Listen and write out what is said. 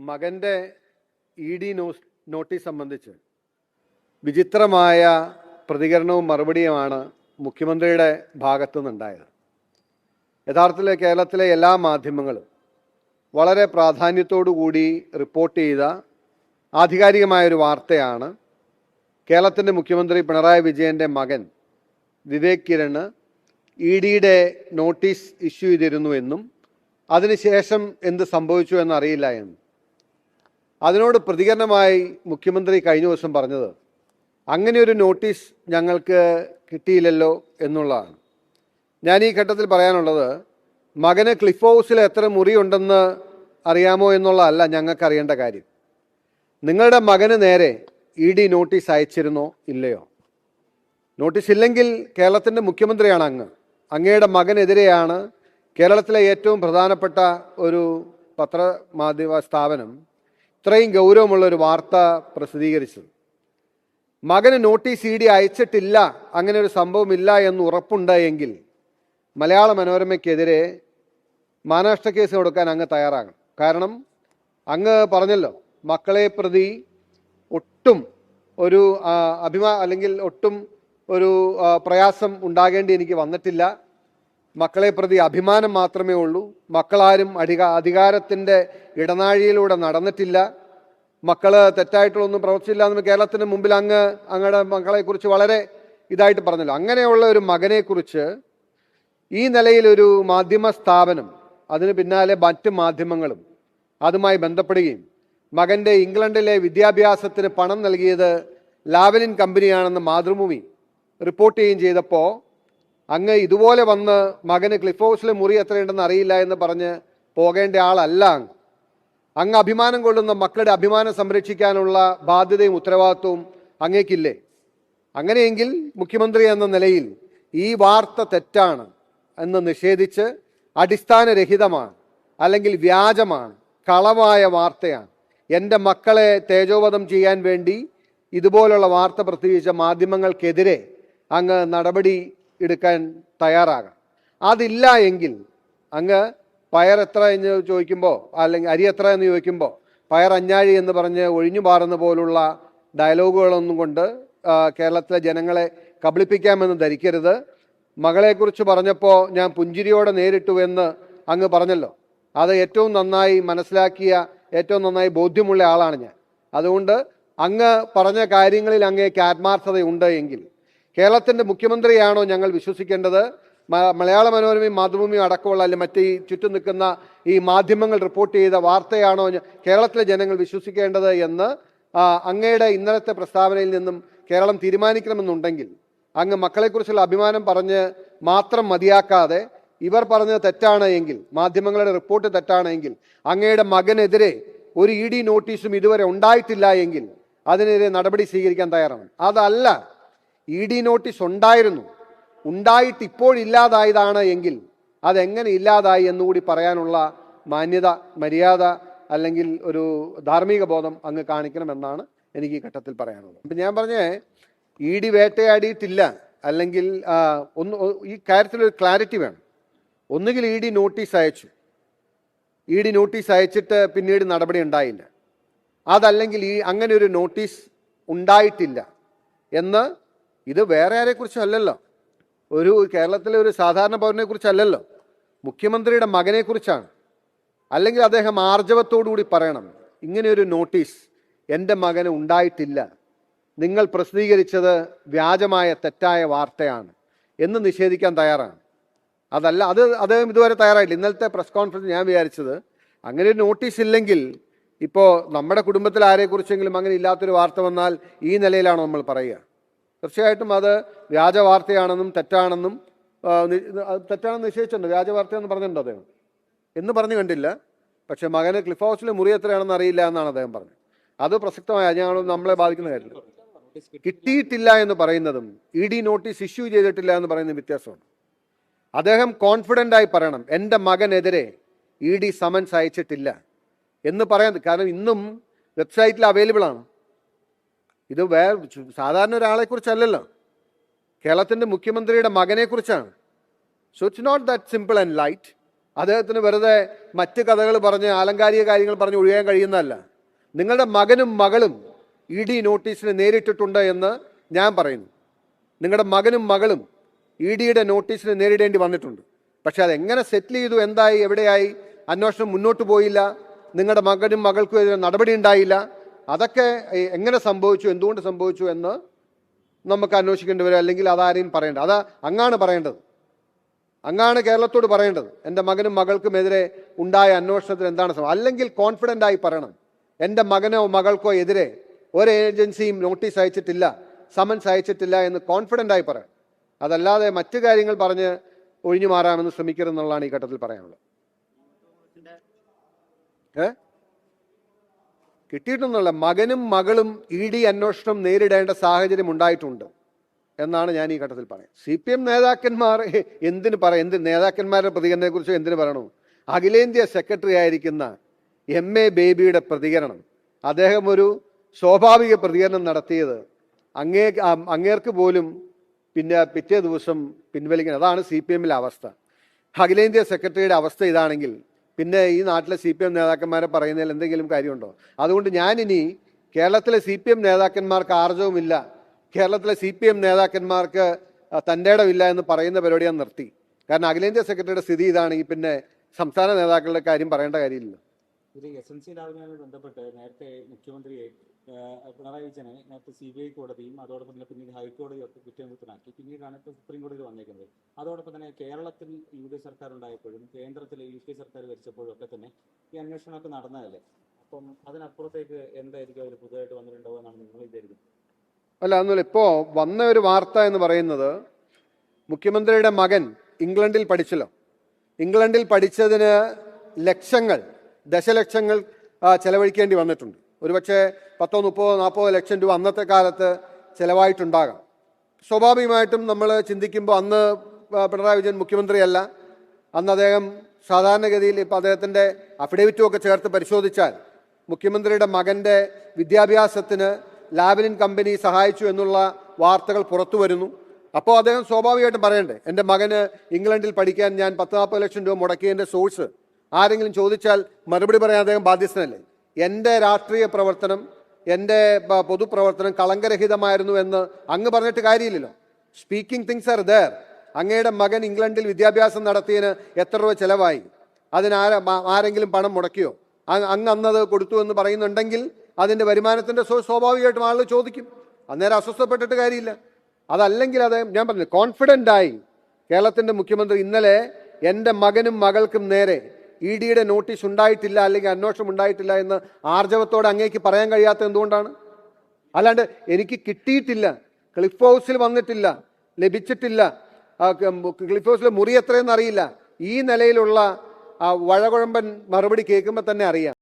മകന്റെ E D notice സംബന്ധിച്ച് വിചിത്രമായ പ്രതികരണവും മറുപടിയുമാണ് മുഖ്യമന്ത്രിയുടെ ഭാഗത്തു നിന്നുണ്ടായത് യഥാർത്ഥത്തിൽ കേരളത്തിലെ എല്ലാ മാധ്യമങ്ങളും വളരെ കൂടി റിപ്പോർട്ട് ചെയ്ത ആധികാരികമായൊരു വാർത്തയാണ് കേരളത്തിന്റെ മുഖ്യമന്ത്രി പിണറായി വിജയന്റെ മകൻ വിവേക് കിരണ് ഇ ഡിയുടെ നോട്ടീസ് ഇഷ്യൂ ചെയ്തിരുന്നു എന്നും അതിനുശേഷം എന്ത് സംഭവിച്ചു എന്നറിയില്ല എന്നും. അതിനോട് പ്രതികരണമായി മുഖ്യമന്ത്രി കഴിഞ്ഞ ദിവസം പറഞ്ഞത് അങ്ങനെ ഒരു നോട്ടീസ് ഞങ്ങൾക്ക് കിട്ടിയില്ലല്ലോ എന്നുള്ളതാണ്. ഞാൻ ഈ ഘട്ടത്തിൽ പറയാനുള്ളത് മകന് ക്ലിഫ് ഹൗസിൽ എത്ര മുറിയുണ്ടെന്ന് അറിയാമോ എന്നുള്ളതല്ല ഞങ്ങൾക്ക് അറിയേണ്ട കാര്യം. നിങ്ങളുടെ മകന് നേരെ ഇ ഡി നോട്ടീസ് അയച്ചിരുന്നോ ഇല്ലയോ? നോട്ടീസ് ഇല്ലെങ്കിൽ കേരളത്തിന്റെ മുഖ്യമന്ത്രിയാണ് അങ്ങ്. അങ്ങയുടെ മകനെതിരെയാണ് കേരളത്തിലെ ഏറ്റവും പ്രധാനപ്പെട്ട ഒരു പത്രമാധ്യമ സ്ഥാപനം ഇത്രയും ഗൗരവമുള്ള ഒരു വാർത്ത പ്രസിദ്ധീകരിച്ചത്. മകന് നോട്ടീസ് ഇ ഡി അയച്ചിട്ടില്ല അങ്ങനെ ഒരു സംഭവമില്ല എന്ന് ഉറപ്പുണ്ട് എങ്കിൽ മലയാള മനോരമയ്ക്കെതിരെ മാനാഷ്ട്ര കേസ് കൊടുക്കാൻ അങ്ങ് തയ്യാറാകണം. കാരണം അങ്ങ് പറഞ്ഞല്ലോ മക്കളെ പ്രതി ഒട്ടും ഒരു അഭിമാ അല്ലെങ്കിൽ ഒട്ടും ഒരു പ്രയാസം ഉണ്ടാകേണ്ടി എനിക്ക് വന്നിട്ടില്ല. മക്കളെ പ്രതി അഭിമാനം മാത്രമേ ഉള്ളൂ. മക്കളാരും അധിക അധികാരത്തിന്റെ ഇടനാഴിയിലൂടെ നടന്നിട്ടില്ല. മക്കൾ തെറ്റായിട്ടുള്ളൊന്നും പ്രവർത്തിച്ചില്ല എന്ന് കേരളത്തിന് മുമ്പിൽ അങ്ങ് അങ്ങയുടെ മക്കളെക്കുറിച്ച് വളരെ ഇതായിട്ട് പറഞ്ഞല്ലോ. അങ്ങനെയുള്ള ഒരു മകനെക്കുറിച്ച് ഈ നിലയിലൊരു മാധ്യമ സ്ഥാപനം അതിന് പിന്നാലെ മറ്റ് മാധ്യമങ്ങളും അതുമായി ബന്ധപ്പെടുകയും മകന്റെ ഇംഗ്ലണ്ടിലെ വിദ്യാഭ്യാസത്തിന് പണം നൽകിയത് ലാവലിൻ കമ്പനിയാണെന്ന് മാതൃഭൂമി റിപ്പോർട്ട് ചെയ്യുകയും ചെയ്തപ്പോൾ അങ്ങ് ഇതുപോലെ വന്ന് മകന് ക്ലിഫ് ഹൗസിലെ മുറി എത്രയുണ്ടെന്ന് അറിയില്ല എന്ന് പറഞ്ഞ് പോകേണ്ട ആളല്ല അങ്ങ്. അങ്ങ് അഭിമാനം കൊള്ളുന്ന മക്കളുടെ അഭിമാനം സംരക്ഷിക്കാനുള്ള ബാധ്യതയും ഉത്തരവാദിത്വവും അങ്ങേക്കില്ലേ? അങ്ങനെയെങ്കിൽ മുഖ്യമന്ത്രി എന്ന നിലയിൽ ഈ വാർത്ത തെറ്റാണ് എന്ന് നിഷേധിച്ച് അടിസ്ഥാനരഹിതമാണ് അല്ലെങ്കിൽ വ്യാജമാണ് കളവായ വാർത്തയാണ്. എന്റെ മക്കളെ തേജോവധം ചെയ്യാൻ വേണ്ടി ഇതുപോലുള്ള വാർത്ത പ്രസിദ്ധീകരിച്ച മാധ്യമങ്ങൾക്കെതിരെ അങ്ങ് നടപടി എടുക്കാൻ തയ്യാറാകാം. അതില്ല എങ്കിൽ അങ്ങ് പയർ എത്ര എന്ന് ചോദിക്കുമ്പോൾ അല്ലെങ്കിൽ അരി എത്ര എന്ന് ചോദിക്കുമ്പോൾ പയർ അഞ്ഞാഴി എന്ന് പറഞ്ഞ് ഒഴിഞ്ഞു പാറുന്ന പോലുള്ള ഡയലോഗുകളൊന്നും കൊണ്ട് കേരളത്തിലെ ജനങ്ങളെ കബളിപ്പിക്കാമെന്ന് ധരിക്കരുത്. മകളെക്കുറിച്ച് പറഞ്ഞപ്പോൾ ഞാൻ പുഞ്ചിരിയോടെ നേരിട്ടു എന്ന് അങ്ങ് പറഞ്ഞല്ലോ. അത് ഏറ്റവും നന്നായി മനസ്സിലാക്കിയ ഏറ്റവും നന്നായി ബോധ്യമുള്ള ആളാണ് ഞാൻ. അതുകൊണ്ട് അങ്ങ് പറഞ്ഞ കാര്യങ്ങളിൽ അങ്ങേക്ക് ആത്മാർത്ഥതയുണ്ട് എങ്കിൽ കേരളത്തിന്റെ മുഖ്യമന്ത്രിയാണോ ഞങ്ങൾ വിശ്വസിക്കേണ്ടത്? മലയാള മനോരമയും മാതൃഭൂമിയും അടക്കമുള്ള അല്ലെങ്കിൽ മറ്റ് ഈ ചുറ്റും നിൽക്കുന്ന ഈ മാധ്യമങ്ങൾ റിപ്പോർട്ട് ചെയ്ത വാർത്തയാണോ കേരളത്തിലെ ജനങ്ങൾ വിശ്വസിക്കേണ്ടത് എന്ന് അങ്ങയുടെ ഇന്നലത്തെ പ്രസ്താവനയിൽ നിന്നും കേരളം തീരുമാനിക്കണമെന്നുണ്ടെങ്കിൽ അങ്ങ് മക്കളെക്കുറിച്ചുള്ള അഭിമാനം പറഞ്ഞ് മാത്രം മതിയാക്കാതെ ഇവർ പറഞ്ഞത് തെറ്റാണ് എങ്കിൽ മാധ്യമങ്ങളുടെ റിപ്പോർട്ട് തെറ്റാണ് എങ്കിൽ അങ്ങയുടെ മകനെതിരെ ഒരു ഇ ഡി നോട്ടീസും ഇതുവരെ ഉണ്ടായിട്ടില്ല എങ്കിൽ അതിനെതിരെ നടപടി സ്വീകരിക്കാൻ തയ്യാറാണ് അതല്ല ഇ ഡി നോട്ടീസ് ഉണ്ടായിരുന്നു. ഉണ്ടായിട്ട് ഇപ്പോൾ ഇല്ലാതായതാണ് എങ്കിൽ അതെങ്ങനെ ഇല്ലാതായി എന്നുകൂടി പറയാനുള്ള മാന്യത മര്യാദ അല്ലെങ്കിൽ ഒരു ധാർമ്മിക ബോധം അങ്ങ് കാണിക്കണമെന്നാണ് എനിക്ക് ഈ ഘട്ടത്തിൽ പറയാനുള്ളത്. അപ്പം ഞാൻ പറഞ്ഞേ ഇ ഡി വേട്ടയാടിയിട്ടില്ല അല്ലെങ്കിൽ ഒന്ന് ഈ കാര്യത്തിൽ ഒരു ക്ലാരിറ്റി വേണം. ഒന്നുകിൽ ഇ ഡി നോട്ടീസ് അയച്ചു. ഇ ഡി നോട്ടീസ് അയച്ചിട്ട് പിന്നീട് നടപടി ഉണ്ടായില്ല. അതല്ലെങ്കിൽ ഈ അങ്ങനെ ഒരു നോട്ടീസ് ഉണ്ടായിട്ടില്ല എന്ന് ഇത് വേറെ ആരെക്കുറിച്ചും അല്ലല്ലോ ഒരു കേരളത്തിലെ ഒരു സാധാരണ പൗരനെ കുറിച്ചല്ലല്ലോ? മുഖ്യമന്ത്രിയുടെ മകനെക്കുറിച്ചാണ് അല്ലെങ്കിൽ അദ്ദേഹം ആർജവത്തോടുകൂടി പറയണം ഇങ്ങനെയൊരു നോട്ടീസ് എന്റെ മകന് ഉണ്ടായിട്ടില്ല. നിങ്ങൾ പ്രസിദ്ധീകരിച്ചത് വ്യാജമായ തെറ്റായ വാർത്തയാണ് എന്ന് നിഷേധിക്കാൻ തയ്യാറാണ്. അതല്ല അത് അദ്ദേഹം ഇതുവരെ തയ്യാറായില്ല ഇന്നലത്തെ പ്രസ് കോൺഫറൻസ് ഞാൻ വിചാരിച്ചത് അങ്ങനെ ഒരു നോട്ടീസ് ഇല്ലെങ്കിൽ ഇപ്പോൾ നമ്മുടെ കുടുംബത്തിൽ ആരെക്കുറിച്ചെങ്കിലും അങ്ങനെ ഇല്ലാത്തൊരു വാർത്ത വന്നാൽ ഈ നിലയിലാണോ നമ്മൾ പറയുക? തീർച്ചയായിട്ടും അത് വ്യാജ വാർത്തയാണെന്നും തെറ്റാണെന്നും തെറ്റാണെന്ന് നിശ്ചയിച്ചിട്ടുണ്ട്. വ്യാജവാർത്തയെന്ന് പറഞ്ഞിട്ടുണ്ട് അദ്ദേഹം. എന്ന് പറഞ്ഞു കണ്ടില്ല. പക്ഷെ മകന് ക്ലിഫ് ഹൗസിലെ മുറി എത്രയാണെന്ന് അറിയില്ല എന്നാണ് അദ്ദേഹം പറഞ്ഞത്. അത് പ്രസക്തമായ ഞങ്ങൾ നമ്മളെ ബാധിക്കുന്ന കാര്യമില്ല. കിട്ടിയിട്ടില്ല എന്ന് പറയുന്നതും ഇ ഡി നോട്ടീസ് ഇഷ്യൂ ചെയ്തിട്ടില്ല എന്ന് പറയുന്ന വ്യത്യാസമാണ് അദ്ദേഹം കോൺഫിഡന്റ് ആയി പറയണം എന്റെ മകനെതിരെ ഇ ഡി സമൻസ് അയച്ചിട്ടില്ല. എന്ന് പറയാൻ കാരണം ഇന്നും വെബ്സൈറ്റിൽ അവൈലബിൾ ആണ്. ഇത് വേ സാധാരണ ഒരാളെ കുറിച്ചല്ലല്ലോ. കേരളത്തിന്റെ മുഖ്യമന്ത്രിയുടെ മകനെ കുറിച്ചാണ്. So it's not that simple and light അദ്ദേഹത്തിന് വെറുതെ മറ്റ് കഥകൾ പറഞ്ഞ് ആലങ്കാരിക കാര്യങ്ങൾ പറഞ്ഞ് ഒഴിയാൻ കഴിയുന്നതല്ല. നിങ്ങളുടെ മകനും മകളും ഇ ഡി നോട്ടീസിന് നേരിട്ടിട്ടുണ്ട് എന്ന് ഞാൻ പറയുന്നു. നിങ്ങളുടെ മകനും മകളും ഇ ഡിയുടെ നോട്ടീസിന് നേരിടേണ്ടി വന്നിട്ടുണ്ട്. പക്ഷേ അത് എങ്ങനെ സെറ്റിൽ ചെയ്തു എന്തായി എവിടെയായി അന്വേഷണം മുന്നോട്ട് പോയില്ല നിങ്ങളുടെ മകനും മകൾക്കും എതിരെ നടപടി ഉണ്ടായില്ല അതൊക്കെ എങ്ങനെ സംഭവിച്ചു എന്തുകൊണ്ട് സംഭവിച്ചു എന്ന് നമുക്ക് അന്വേഷിക്കേണ്ടി വരും അല്ലെങ്കിൽ അതാരെയും പറയേണ്ടത് അത് അങ്ങാണ് പറയേണ്ടത്. അങ്ങാണ് കേരളത്തോട് പറയേണ്ടത്. എന്റെ മകനും മകൾക്കുമെതിരെ ഉണ്ടായ അന്വേഷണത്തിൽ എന്താണ് സംഭവം? അല്ലെങ്കിൽ കോൺഫിഡന്റ് ആയി പറയണം. എന്റെ മകനോ മകൾക്കോ എതിരെ ഒരു ഏജൻസിയും നോട്ടീസ് അയച്ചിട്ടില്ല സമൻസ് അയച്ചിട്ടില്ല എന്ന് കോൺഫിഡന്റ് ആയി പറയാം. അതല്ലാതെ മറ്റു കാര്യങ്ങൾ പറഞ്ഞ് ഒഴിഞ്ഞു മാറാമെന്ന് ശ്രമിക്കരുതെന്നുള്ളതാണ് ഈ ഘട്ടത്തിൽ പറയാനുള്ളത്. ഏ? കിട്ടിയിട്ടൊന്നുമല്ല മകനും മകളും ഇ ഡി അന്വേഷണം നേരിടേണ്ട സാഹചര്യം ഉണ്ടായിട്ടുണ്ട് എന്നാണ് ഞാൻ ഈ ഘട്ടത്തിൽ പറയാം സി പി എം നേതാക്കന്മാർ എന്തിന് പറയാം എന്ത് നേതാക്കന്മാരുടെ പ്രതികരണത്തെ കുറിച്ച് എന്തിനു പറയണു? അഖിലേന്ത്യാ സെക്രട്ടറി ആയിരിക്കുന്ന എം എ ബേബിയുടെ പ്രതികരണം. അദ്ദേഹം ഒരു സ്വാഭാവിക പ്രതികരണം നടത്തിയത് അങ്ങേ അങ്ങേർക്ക് പോലും പിന്നെ പിറ്റേ ദിവസം പിൻവലിക്കണം അതാണ് സി പി എമ്മിലെ അവസ്ഥ. അഖിലേന്ത്യാ സെക്രട്ടറിയുടെ അവസ്ഥ ഇതാണെങ്കിൽ പിന്നെ ഈ നാട്ടിലെ സി പി എം നേതാക്കന്മാരെ പറയുന്നതിൽ എന്തെങ്കിലും കാര്യമുണ്ടോ? അതുകൊണ്ട് ഞാനിനി കേരളത്തിലെ സി പി എം നേതാക്കന്മാർക്ക് ആർജവുമില്ല കേരളത്തിലെ സി പി എം നേതാക്കന്മാർക്ക് തന്റെടമില്ല എന്ന് പറയുന്ന പരിപാടി ഞാൻ നിർത്തി. കാരണം അഖിലേന്ത്യാ സെക്രട്ടറിയുടെ സ്ഥിതി ഇതാണെങ്കിൽ പിന്നെ സംസ്ഥാന നേതാക്കളുടെ കാര്യം പറയേണ്ട കാര്യമില്ലല്ലോ. ബന്ധപ്പെട്ട് നേരത്തെ മുഖ്യമന്ത്രിയെ ആ, പിണറായി വിജയനെ നേരത്തെ സി ബി ഐ കോടതിയും അതോടൊപ്പം തന്നെ പിന്നീട് ഹൈക്കോടതിയും ഒക്കെ കുറ്റവിമുക്തനാക്കി. പിന്നീടാണ് ഇപ്പോൾ സുപ്രീം കോടതിയിൽ വന്നേക്കുന്നത്. അതോടൊപ്പം തന്നെ കേരളത്തിൽ യു ഡി സർക്കാർ ഉണ്ടായപ്പോഴും കേന്ദ്രത്തിൽ യു സർക്കാർ ഭരിച്ചപ്പോഴും ഒക്കെ തന്നെ ഈ അന്വേഷണമൊക്കെ നടന്നതല്ലേ? അപ്പം അതിനപ്പുറത്തേക്ക് എന്തായിരിക്കും അവർ പുതുതായിട്ട് വന്നിട്ടുണ്ടാവുക എന്നാണ് നിങ്ങൾ വിചാരിക്കുന്നത്? അല്ല എന്നാൽ ഇപ്പോൾ വന്ന ഒരു വാർത്ത എന്ന് പറയുന്നത് മുഖ്യമന്ത്രിയുടെ മകൻ ഇംഗ്ലണ്ടിൽ പഠിച്ചല്ലോ. ഇംഗ്ലണ്ടിൽ പഠിച്ചതിന് ലക്ഷങ്ങൾ ദശലക്ഷങ്ങൾ ചെലവഴിക്കേണ്ടി വന്നിട്ടുണ്ട്. ഒരുപക്ഷെ പത്തോ മുപ്പതോ നാൽപ്പതോ ലക്ഷം രൂപ അന്നത്തെ കാലത്ത് ചിലവായിട്ടുണ്ടാകാം. സ്വാഭാവികമായിട്ടും നമ്മൾ ചിന്തിക്കുമ്പോൾ അന്ന് പിണറായി വിജയൻ മുഖ്യമന്ത്രിയല്ല. അന്ന് അദ്ദേഹം സാധാരണഗതിയിൽ ഇപ്പോൾ അദ്ദേഹത്തിന്റെ അഫിഡേവിറ്റും ഒക്കെ ചേർത്ത് പരിശോധിച്ചാൽ മുഖ്യമന്ത്രിയുടെ മകന്റെ വിദ്യാഭ്യാസത്തിന് ലാബിലിൻ കമ്പനി സഹായിച്ചു എന്നുള്ള വാർത്തകൾ പുറത്തു വരുന്നു. അപ്പോൾ അദ്ദേഹം സ്വാഭാവികമായിട്ടും പറയണ്ടേ എന്റെ മകന് ഇംഗ്ലണ്ടിൽ പഠിക്കാൻ ഞാൻ പത്ത് നാൽപ്പത് ലക്ഷം രൂപ മുടക്കിയതിന്റെ സോഴ്സ് ആരെങ്കിലും ചോദിച്ചാൽ മറുപടി പറയാൻ അദ്ദേഹം ബാധ്യസ്ഥനല്ലേ? എന്റെ രാഷ്ട്രീയ പ്രവർത്തനം എന്റെ പൊതുപ്രവർത്തനം കളങ്കരഹിതമായിരുന്നു എന്ന് അങ്ങ് പറഞ്ഞിട്ട് കാര്യമില്ലല്ലോ. സ്പീക്കിംഗ് തിങ്സ് ആർ ദർ അങ്ങയുടെ മകൻ ഇംഗ്ലണ്ടിൽ വിദ്യാഭ്യാസം നടത്തിയതിന് എത്ര രൂപ ചെലവായി? അതിനാര ആരെങ്കിലും പണം മുടക്കിയോ? അങ്ങ് അന്നത് കൊടുത്തു എന്ന് പറയുന്നുണ്ടെങ്കിൽ അതിന്റെ വരുമാനത്തിന്റെ സ്വാഭാവികമായിട്ടും ആളുകൾ ചോദിക്കും. അന്നേരം അസ്വസ്ഥപ്പെട്ടിട്ട് കാര്യമില്ല. അതല്ലെങ്കിൽ അത് ഞാൻ പറഞ്ഞു കോൺഫിഡന്റായി കേരളത്തിന്റെ മുഖ്യമന്ത്രി ഇന്നലെ എന്റെ മകനും മകൾക്കും നേരെ ഇ ഡിയുടെ നോട്ടീസ് ഉണ്ടായിട്ടില്ല അല്ലെങ്കിൽ അന്വേഷണം ഉണ്ടായിട്ടില്ല എന്ന് ആർജവത്തോടെ അങ്ങേക്ക് പറയാൻ കഴിയാത്ത എന്തുകൊണ്ടാണ്? അല്ലാണ്ട് എനിക്ക് കിട്ടിയിട്ടില്ല. ക്ലിഫ് ഹൗസിൽ വന്നിട്ടില്ല. ലഭിച്ചിട്ടില്ല. ക്ലിഫ് ഹൗസിലെ മുറി എത്രയെന്ന് അറിയില്ല. ഈ നിലയിലുള്ള വഴകുഴമ്പൻ മറുപടി കേൾക്കുമ്പോൾ തന്നെ അറിയാം.